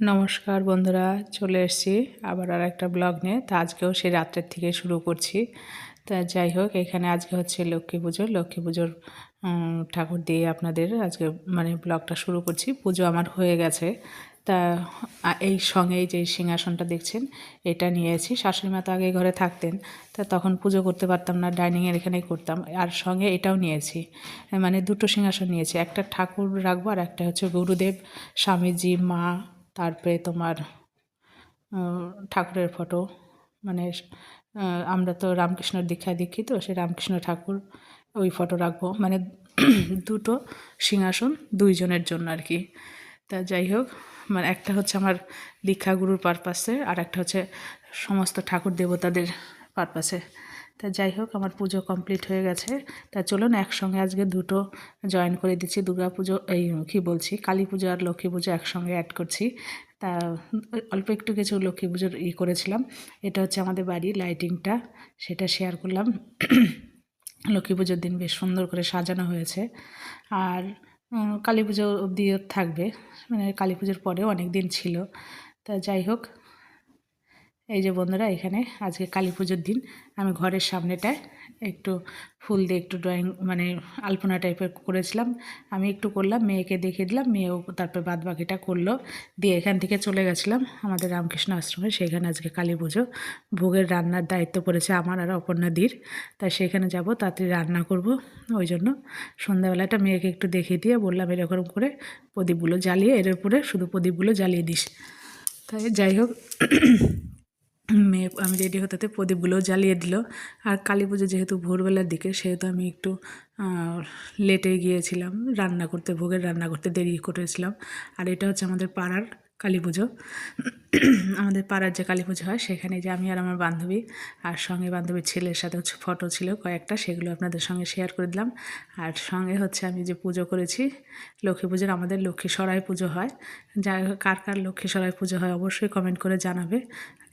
নমস্কার বন্ধুরা, চলে এসেছি আবার আর একটা ব্লগ নিয়ে। তা আজকেও সেই রাত্রের থেকে শুরু করছি। তা যাই হোক, এখানে আজকে হচ্ছে লক্ষ্মী পুজো। লক্ষ্মী পুজোর ঠাকুর দিয়ে আপনাদের আজকে মানে ব্লগটা শুরু করছি। পুজো আমার হয়ে গেছে। তা এই সঙ্গে এই যে সিংহাসনটা দেখছেন, এটা নিয়েছি। শাশুড়ি মা তো আগে ঘরে থাকতেন। তা তখন পুজো করতে পারতাম না, ডাইনিংয়ের এখানেই করতাম। আর সঙ্গে এটাও নিয়েছি। মানে দুটো সিংহাসন নিয়েছি। একটা ঠাকুর রাখব আর একটা হচ্ছে গুরুদেব, স্বামীজি, মা তারপরে তোমার ঠাকুরের ফটো মানে আমরা তো রামকৃষ্ণর দীক্ষায় দীক্ষিত, সে রামকৃষ্ণ ঠাকুর, ওই ফটো রাখব। মানে দুটো সিংহাসন দুইজনের জন্য আর কি। তা যাই হোক মানে একটা হচ্ছে আমার দীক্ষাগুরুর পারপাসে আর একটা হচ্ছে সমস্ত ঠাকুর দেবতাদের পারপাসে তা যাই হোক, আমার পুজো কমপ্লিট হয়ে গেছে। তা চলুন একসঙ্গে আজকে দুটো জয়েন করে দিচ্ছি, দুর্গা পুজো, এই কী বলছি, কালী পুজো আর লক্ষ্মী পুজো একসঙ্গে অ্যাড করছি। তা অল্প একটু কিছু লক্ষ্মী পুজোর ই করেছিলাম, এটা হচ্ছে আমাদের বাড়ি লাইটিংটা সেটা শেয়ার করলাম। লক্ষ্মী পুজোর দিন বেশ সুন্দর করে সাজানো হয়েছে। আর কালী পুজো অবধিও থাকবে মানে কালী পুজোর পরেও অনেক দিন ছিল। তা যাই হোক এই যে বন্ধুরা, এখানে আজকে কালী পুজোর দিন। আমি ঘরের সামনেটায় একটু ফুল দিয়ে একটু ড্রয়িং মানে আলপনা টাইপের করেছিলাম। আমি একটু করলাম, মেয়েকে দেখিয়ে দিলাম, মেয়েও তারপর বাদ বাকিটা করল। দিয়ে এখান থেকে চলে গেছিলাম আমাদের রামকৃষ্ণ আশ্রমে। সেখানে আজকে কালী পুজো। ভোগের রান্নার দায়িত্ব পড়েছে আমার আর অপর্ণাদির। তাই সেখানে যাব তাড়াতাড়ি রান্না করব। ওই জন্য সন্ধ্যাবেলাটা মেয়েকে একটু দেখিয়ে দিয়ে বললাম এরকম করে প্রদীপগুলো জ্বালিয়ে, এর উপরে শুধু প্রদীপগুলো জ্বালিয়ে দিস। তাই যাই হোক মেয়ে আমি রেডি হতে প্রদীপগুলো জ্বালিয়ে দিল। আর কালী পুজো যেহেতু ভোরবেলার দিকে, সেহেতু আমি একটু লেটে গিয়েছিলাম। রান্না করতে, ভোগের রান্না করতে দেরি করেছিলাম। আর এটা হচ্ছে আমাদের পাড়ার কালী পুজো। আমাদের পাড়ার যে কালী পুজো হয়, সেখানে যে আমি আর আমার বান্ধবী আর সঙ্গে বান্ধবীর ছেলের সাথে হচ্ছে ফটো ছিল কয়েকটা, সেগুলো আপনাদের সঙ্গে শেয়ার করে দিলাম। আর সঙ্গে হচ্ছে আমি যে পুজো করেছি, লক্ষ্মী পুজোর আমাদের লক্ষ্মী সরাই পুজো হয়। যা কার কার লক্ষ্মী সরাই পুজো হয় অবশ্যই কমেন্ট করে জানাবে।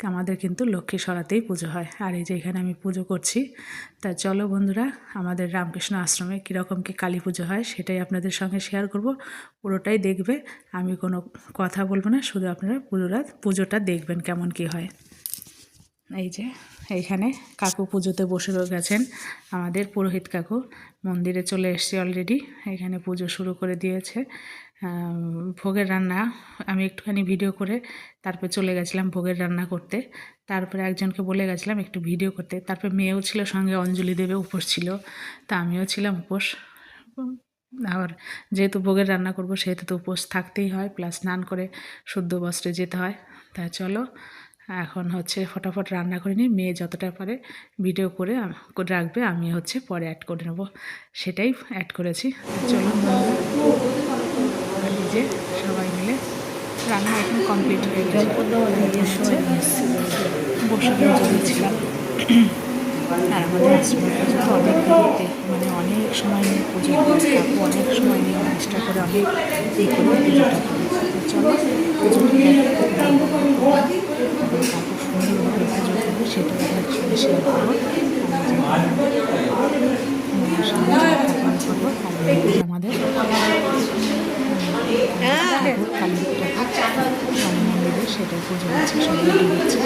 আমাদের কিন্তু লক্ষ্মী সরাতেই পুজো হয়। আর এই যে এখানে আমি পুজো করছি, তা চলো বন্ধুরা, আমাদের রামকৃষ্ণ আশ্রমে কীরকম কী কালী পুজো হয়, সেটাই আপনাদের সঙ্গে শেয়ার করব। পুরোটাই দেখবে। আমি কোনো কথা বলব না, শুধু আপনারা পুরোটা পুজোটা দেখবেন কেমন কি হয়। এই যে, এইখানে কাকু পুজোতে বসে গেছেন। আমাদের পুরোহিত কাকু মন্দিরে চলে এসছে অলরেডি এখানে পুজো শুরু করে দিয়েছে। ভোগের রান্না, আমি একটুখানি ভিডিও করে তারপরে চলে গেছিলাম ভোগের রান্না করতে। তারপরে একজনকে বলে গেছিলাম একটু ভিডিও করতে। তারপরে মেয়েও ছিল সঙ্গে, অঞ্জলি দেবে উপোস ছিল, তা আমিও ছিলাম উপোস। যেহেতু ভোগের রান্না করব, সেহেতু তো উপোস থাকতেই হয় প্লাস স্নান করে শুদ্ধ বস্ত্রে যেতে হয়। তা চলো, এখন হচ্ছে ফটাফট রান্না করে নিই। মেয়ে যতটা পারে ভিডিও করে রাখবে, আমি হচ্ছে পরে অ্যাড করে নেব। সেটাই অ্যাড করেছি। চলো যে সবাই মিলে রান্না এখন কমপ্লিট হয়ে গেছে। বসে চলেছিলাম আর আমাদের পুজো তো অনেক মানে অনেক সময় নিয়ে পুজো কাকু অনেক সময় নিয়ে চেষ্টা করে অনেক ই করে পুজোটা চলো কাকু সুন্দরভাবে পুজো করবে সেটা আপনার সঙ্গে শেয়ার করব এই আমাদের কালী মন্দিরে সেটাই পুজো হচ্ছে সবাই দিচ্ছে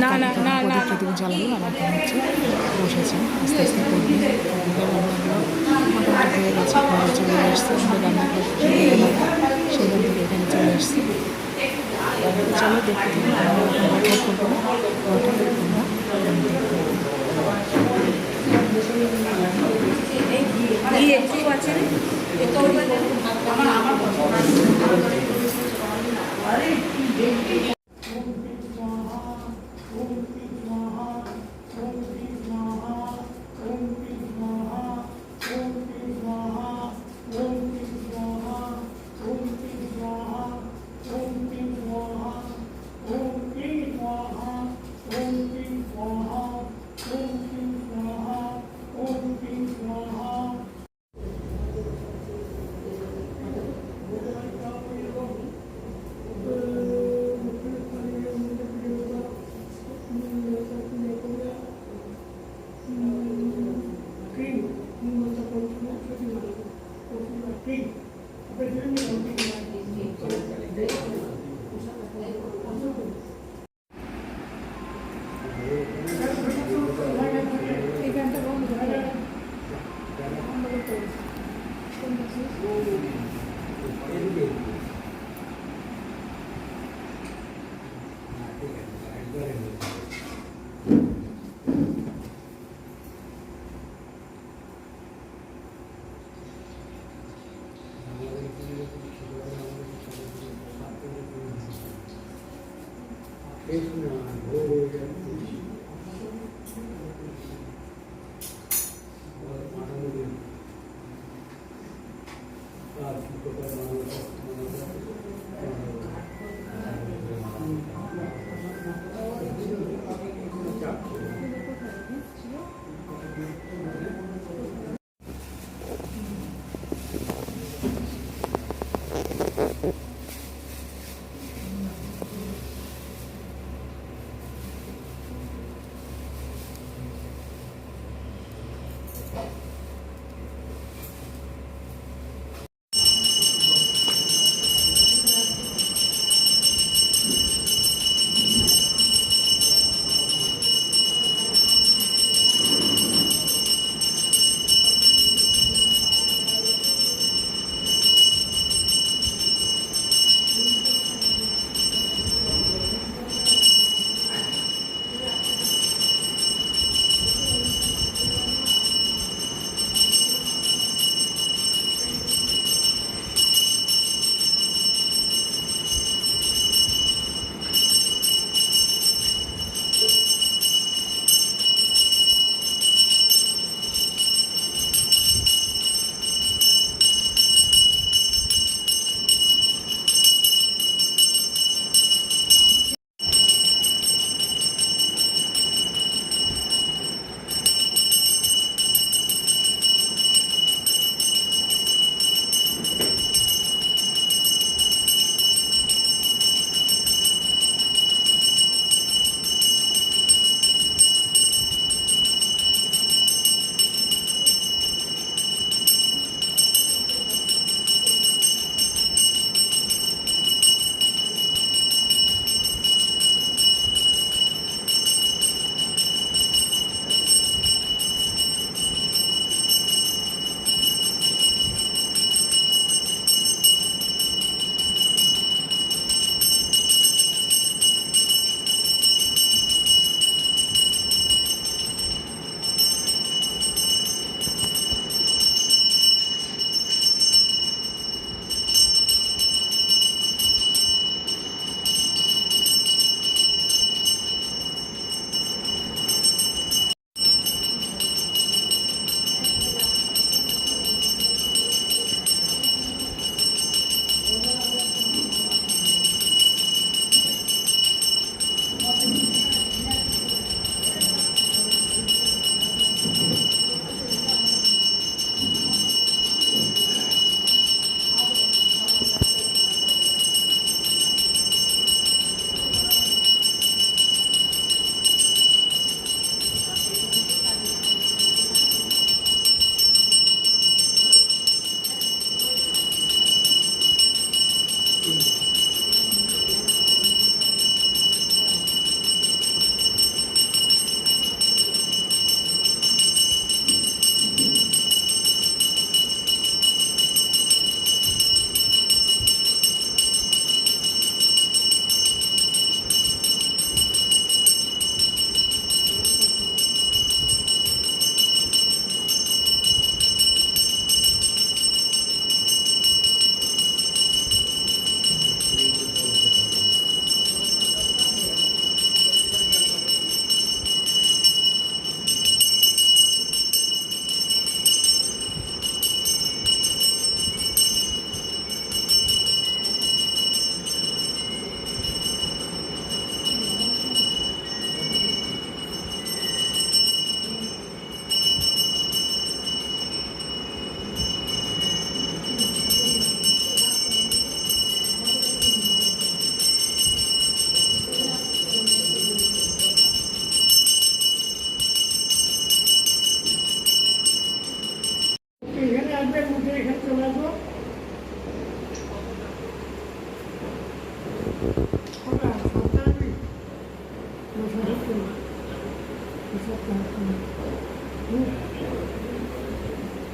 না না না না পদ্ধতিগুলো জ্বালালো আমার মনে হচ্ছে বসেছে আস্তে আস্তে করবে হয়ে গেছে ঘরে চলে আসছে রান্না করতে সেদিন থেকে এখানে চলে আসছি চলো দেখতে করব না। আমার তোমরা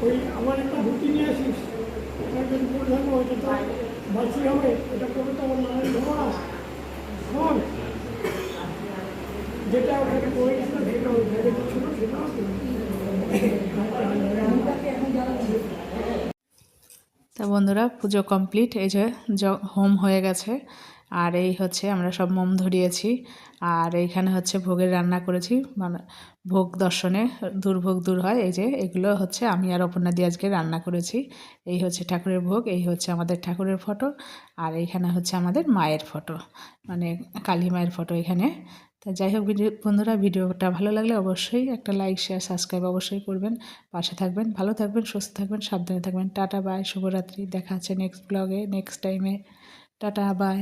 ওই আমার একটা নিয়ে আসিস পরে থাকব বাসি হবে এটা তো আমার শোন যেটা ওখানে সেটা ওই ছিল সেটা তা বন্ধুরা, পুজো কমপ্লিট এই যে হোম হয়ে গেছে। আর এই হচ্ছে আমরা সব মোম ধরিয়েছি। আর এইখানে হচ্ছে ভোগের রান্না করেছি। মানে ভোগ দর্শনে দুর্ভোগ দূর হয়। এই যে এগুলো হচ্ছে আমি আর অপর্ণা দিয়ে আজকে রান্না করেছি। এই হচ্ছে ঠাকুরের ভোগ, এই হচ্ছে আমাদের ঠাকুরের ফটো, আর এইখানে হচ্ছে আমাদের মায়ের ফটো। মানে কালী মায়ের ফটো এখানে। তা যাই হোক বন্ধুরা, ভিডিওটা ভালো লাগলে অবশ্যই একটা লাইক, শেয়ার, সাবস্ক্রাইব অবশ্যই করবেন। পাশে থাকবেন, ভালো থাকবেন, সুস্থ থাকবেন, সাবধানে থাকবেন। টাটা, বাই, শুভরাত্রি। দেখা হচ্ছে নেক্সট ব্লগে নেক্সট টাইমে টাটা, বাই।